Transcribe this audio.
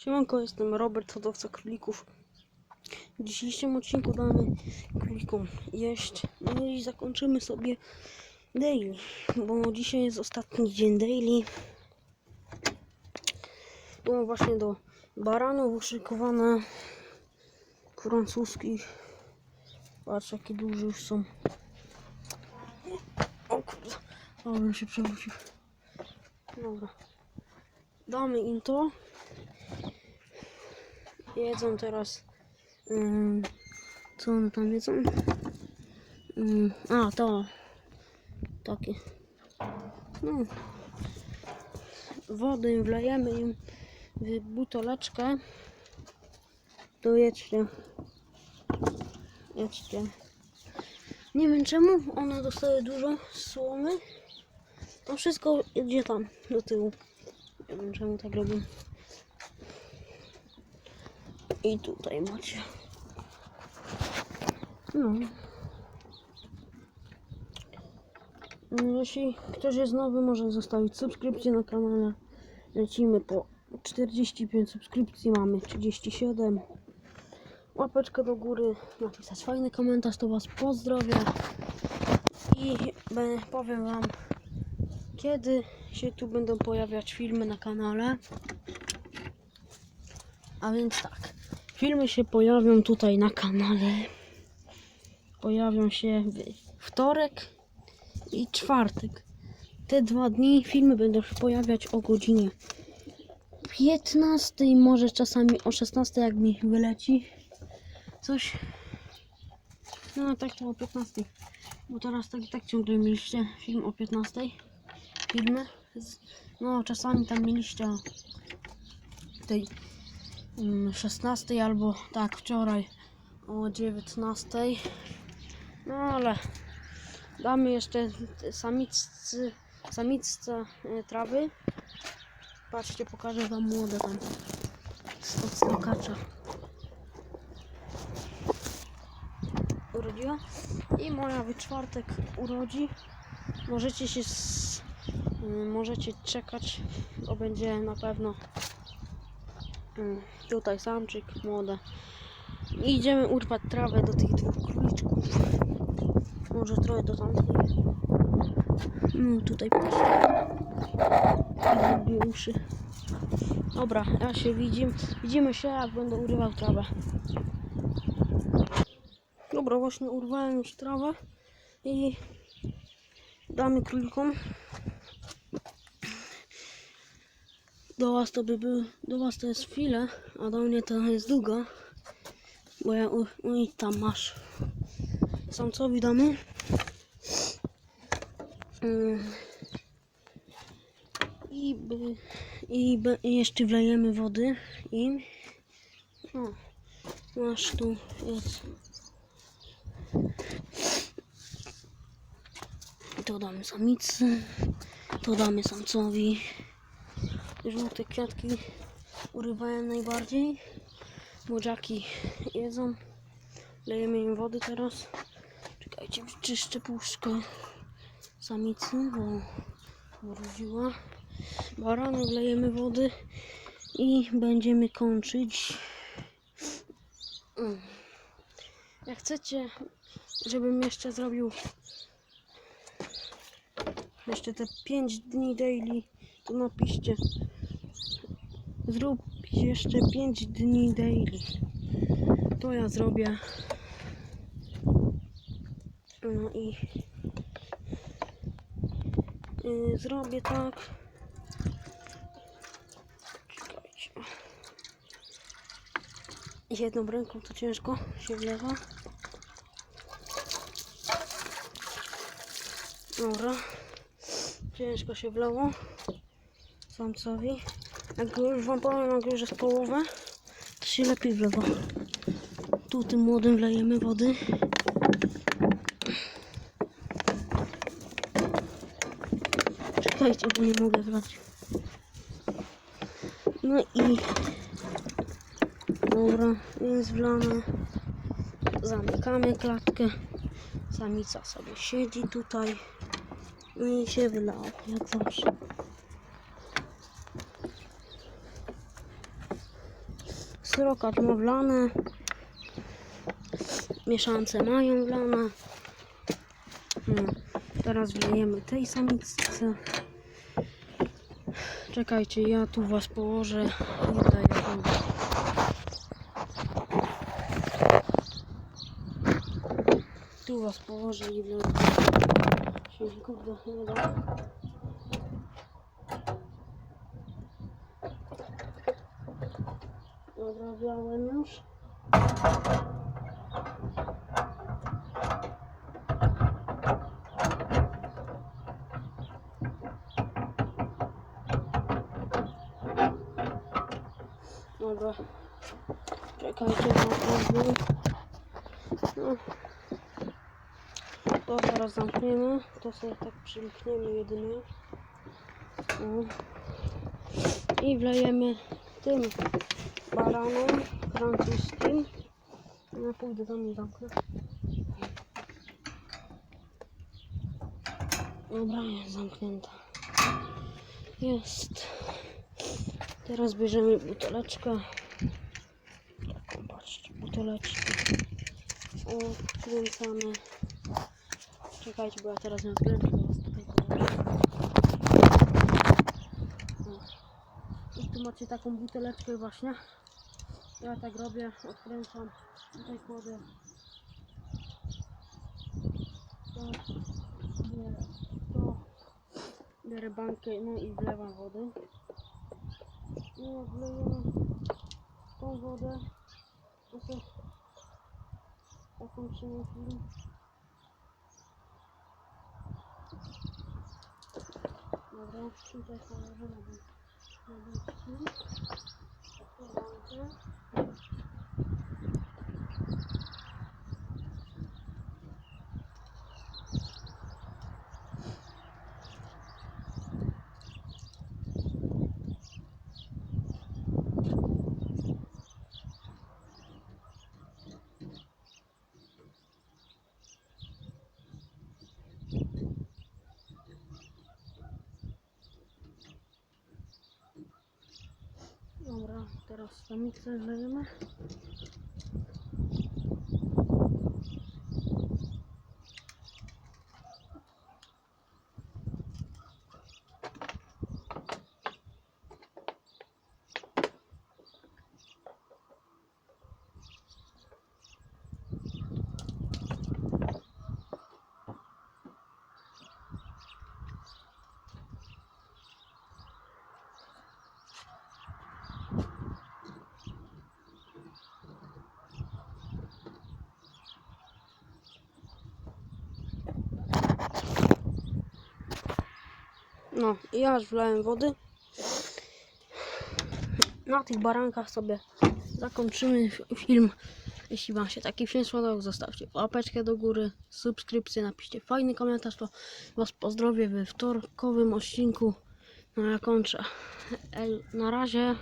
Siemanko, jestem Robert, hodowca królików. W dzisiejszym odcinku damy królikom jeść. No i zakończymy sobie daily, bo dzisiaj jest ostatni dzień daily. Było właśnie do baranów uszykowane francuskich. Patrz jakie duże już są. O kurde, ale się przewrócił. Dobra. Damy im to. Jedzą teraz. co one tam jedzą? Ym, a, to. Takie. No. Wodę im wlejemy im w buteleczkę. To jedźcie. Jedźcie. Nie wiem czemu one dostały dużo słomy. To wszystko idzie tam do tyłu. Nie wiem czemu tak robią. I tutaj macie. No. Jeśli ktoś jest nowy, może zostawić subskrypcję na kanale. Lecimy po 45 subskrypcji, mamy 37. Łapeczkę do góry, napisać fajny komentarz, to Was pozdrowię. I powiem Wam, kiedy się tu będą pojawiać filmy na kanale. A więc tak, filmy się pojawią tutaj na kanale. Pojawią się w wtorek i czwartek. Te dwa dni filmy będą się pojawiać o godzinie 15, może czasami o 16, jak mi wyleci coś. No tak to o 15. Bo teraz tak tak ciągle mieliście film o 15. Filmy. No czasami tam mieliście tej 16 albo tak wczoraj o 19. No ale damy jeszcze samiczce, samiczce e, trawy. Patrzcie, pokażę wam młode tam z odstokacza. Urodziła i moja w czwartek urodzi. Możecie się s- y, możecie czekać, bo będzie na pewno Mm, Tutaj samczyk, młode. I idziemy urwać trawę do tych dwóch króliczków. Może trochę do tamtych. No tutaj patrzcie. Uszy. Dobra, ja się widzimy. Widzimy się jak będę urywał trawę. Dobra, właśnie urwałem już trawę i damy królikom. Do was to by był, do was to jest chwilę, a do mnie to jest długo. Bo ja, u, u tam masz. Samcowi damy. Ym. I, i, i jeszcze wlejemy wody im. O, masz tu, jest. To damy samicy, to damy samcowi. Żółte kwiatki urywałem najbardziej. Młodziaki jedzą. Lejemy im wody teraz. Czekajcie, czyszczę puszkę samicy, bo urodziła. Baranek lejemy wody i będziemy kończyć. Mm. Jak chcecie, żebym jeszcze zrobił jeszcze te 5 dni daily, to napiszcie. Zrób jeszcze 5 dni daily. To ja zrobię. No i yy, zrobię tak. Czekajcie. Jedną ręką to ciężko się wlewa. Dobra. Ciężko się wlało samcowi. Jak już wam powiem, jak już jest połowę, to się lepiej wlewa. Tu tym młodym wlejemy wody. Czekajcie, bo nie mogę wlać. No i dobra, jest wlane. Zamykamy klatkę. Samica sobie siedzi tutaj. No i się wylało, jak zawsze. Syrokat ma wlane. Mieszance mają wlane. No, teraz wlejemy tej samiczce. Czekajcie, ja tu was położę i daję. Tu was położę i wleję. Się kurde nie da. Odrabiałem już. Dobra. Czekajcie na to. No. To teraz zamkniemy. To sobie tak przymkniemy jedynie. No. I wlejemy tym baranem francuskim. Ja pójdę tam i zamknę. Dobra, jest zamknięta. Jest. Teraz bierzemy buteleczkę. Taką, patrzcie, buteleczkę. Odkręcamy. Czekajcie, bo ja teraz nie odkręcę. I tu macie taką buteleczkę właśnie. Ja tak robię, odkręcam. Tutaj kładę. To, bierę to. Biorę bankę, no i wlewam wody. I jak wlejemy tą wodę, to sobie zakończymy film. Dobra, tutaj położę na bank- na banki. Teraz samicę wlejemy. No, ja już wlałem wody. Na tych barankach sobie zakończymy film. Jeśli Wam się taki film spodobał, zostawcie łapeczkę do góry, subskrypcję, napiszcie fajny komentarz, to Was pozdrowię we wtorkowym odcinku. No ja kończę. El, na razie.